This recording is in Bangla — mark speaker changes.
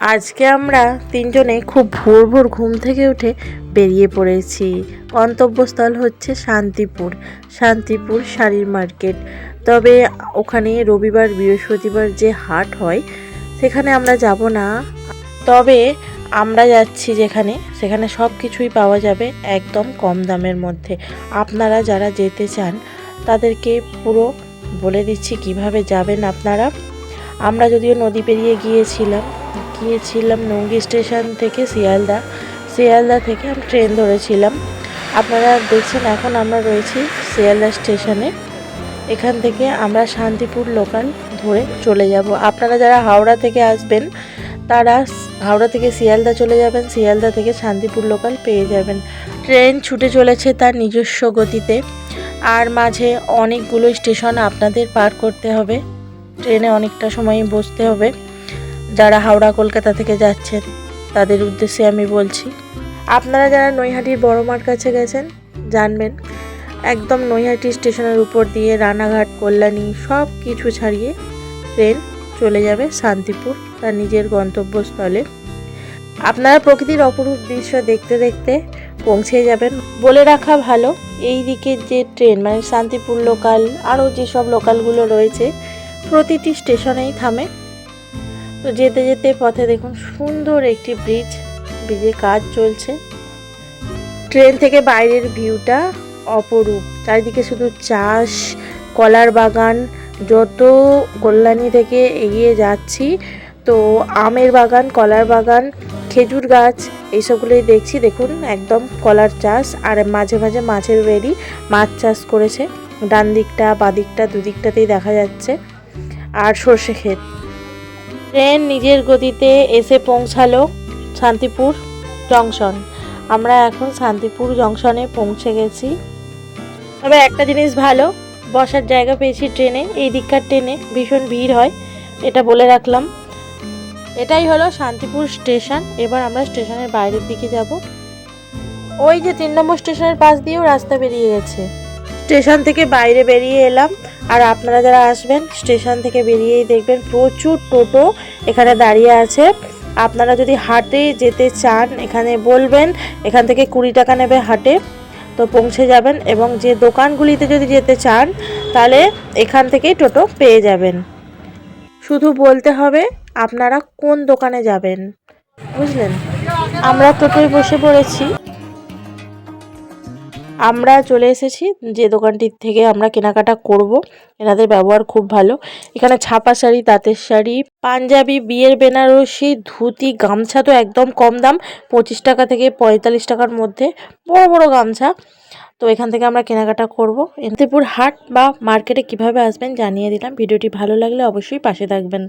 Speaker 1: আজকে আমরা তিনজনে খুব ভোর ভোর ঘুম থেকে উঠে বেরিয়ে পড়েছি। গন্তব্যস্থল হচ্ছে শান্তিপুর শান্তিপুর শাড়ির মার্কেট। তবে ওখানে রবিবার, বৃহস্পতিবার যে হাট হয়, সেখানে আমরা যাব না। তবে আমরা যাচ্ছি যেখানে, সেখানে সব কিছুই পাওয়া যাবে একদম কম দামের মধ্যে। আপনারা যারা যেতে চান, তাদেরকে পুরো বলে দিচ্ছি কীভাবে যাবেন আপনারা। আমরা যদিও নদী পেরিয়ে গিয়েছিলাম গিয়েছিলাম নঙ্গি স্টেশন থেকে শিয়ালদা। শিয়ালদা থেকে আমি ট্রেন ধরেছিলাম। আপনারা দেখছেন এখন আমরা রয়েছি শিয়ালদা স্টেশনে। এখান থেকে আমরা শান্তিপুর লোকাল ধরে চলে যাব। আপনারা যারা হাওড়া থেকে আসবেন, তারা হাওড়া থেকে শিয়ালদা চলে যাবেন। শিয়ালদা থেকে শান্তিপুর লোকাল পেয়ে যাবেন। ট্রেন ছুটে চলেছে তার নিজস্ব গতিতে। আর মাঝে অনেকগুলো স্টেশন আপনাদের পার করতে হবে। ট্রেনে অনেকটা সময় বসতে হবে। যারা হাওড়া, কলকাতা থেকে যাচ্ছেন, তাদের উদ্দেশ্যে আমি বলছি, আপনারা যারা নৈহাটির বড় মার কাছে গেছেন, জানবেন একদম নৈহাটি স্টেশনের উপর দিয়ে রানাঘাট, কল্যাণী সব কিছু ছাড়িয়ে ট্রেন চলে যাবে শান্তিপুর, তার নিজের গন্তব্যস্থলে। আপনারা প্রকৃতির অপরূপ দৃশ্য দেখতে দেখতে পৌঁছে যাবেন। বলে রাখা ভালো, এই দিকের যে ট্রেন মানে শান্তিপুর লোকাল আরও যেসব লোকালগুলো রয়েছে, প্রতিটি স্টেশনেই থামে। তো যেতে যেতে পথে দেখুন সুন্দর একটি ব্রিজ ব্রিজে কাজ চলছে। ট্রেন থেকে বাইরের ভিউটা অপরূপ। চারিদিকে শুধু চাষ, কলার বাগান, যত কল্যাণী থেকে এগিয়ে যাচ্ছি, তো আমের বাগান, কলার বাগান, খেজুর গাছ, এইসবগুলোই দেখছি। দেখুন, একদম কলার চাষ, আর মাঝে মাঝে মাছের বেরি মাছ চাষ করেছে। ডান দিকটা বাদিকটা দুদিকটাতেই দেখা যাচ্ছে। আর সর্ষে ক্ষেত। ট্রেন নিজের গতিতে এসে পৌঁছালো শান্তিপুর জংশন। আমরা এখন শান্তিপুর জংশনে পৌঁছে গেছি। তবে একটা জিনিস ভালো, বসার জায়গা পেয়েছি ট্রেনে, এই দিককার ট্রেনে ভীষণ ভিড় হয়, এটা বলে রাখলাম। এটাই হলো শান্তিপুর স্টেশন, এবার আমরা স্টেশনের বাইরের দিকে যাব। ওই যে তিন নম্বর স্টেশনের পাশ দিয়েও রাস্তা বেরিয়ে গেছে। স্টেশন থেকে বাইরে বেরিয়ে এলাম। আর আপনারা যারা আসবেন, স্টেশন থেকে বেরিয়েই দেখবেন প্রচুর টোটো এখানে দাঁড়িয়ে আছে। আপনারা যদি হাটে যেতে চান, এখানে বলবেন, এখান থেকে কুড়ি টাকা নেবে হাটে, তো পৌঁছে যাবেন এবং যে দোকানগুলিতে যদি যেতে চান, তাহলে এখান থেকেই টোটো পেয়ে যাবেন। শুধু বলতে হবে, আপনারা কোন দোকানে যাবেন? বুঝলেন? আমরা টোটোয় বসে পড়েছি। আমরা চলে এসেছি যে দোকানটির থেকে আমরা কেনাকাটা করব। এনাদের ব্যবহার খুব ভালো। এখানে ছাপা শাড়ি, তাঁতের শাড়ি, পাঞ্জাবি, বিয়ের বেনারসি, ধুতি, গামছা তো একদম কম দাম, পঁচিশ টাকা থেকে পঁয়তাল্লিশ টাকার মধ্যে। বড় বড় গামছা। তো এখান থেকে আমরা কেনাকাটা করব। এন্তিপুর হাট বা মার্কেটে কীভাবে আসবেন জানিয়ে দিলাম। ভিডিওটি ভালো লাগলে অবশ্যই পাশে থাকবেন।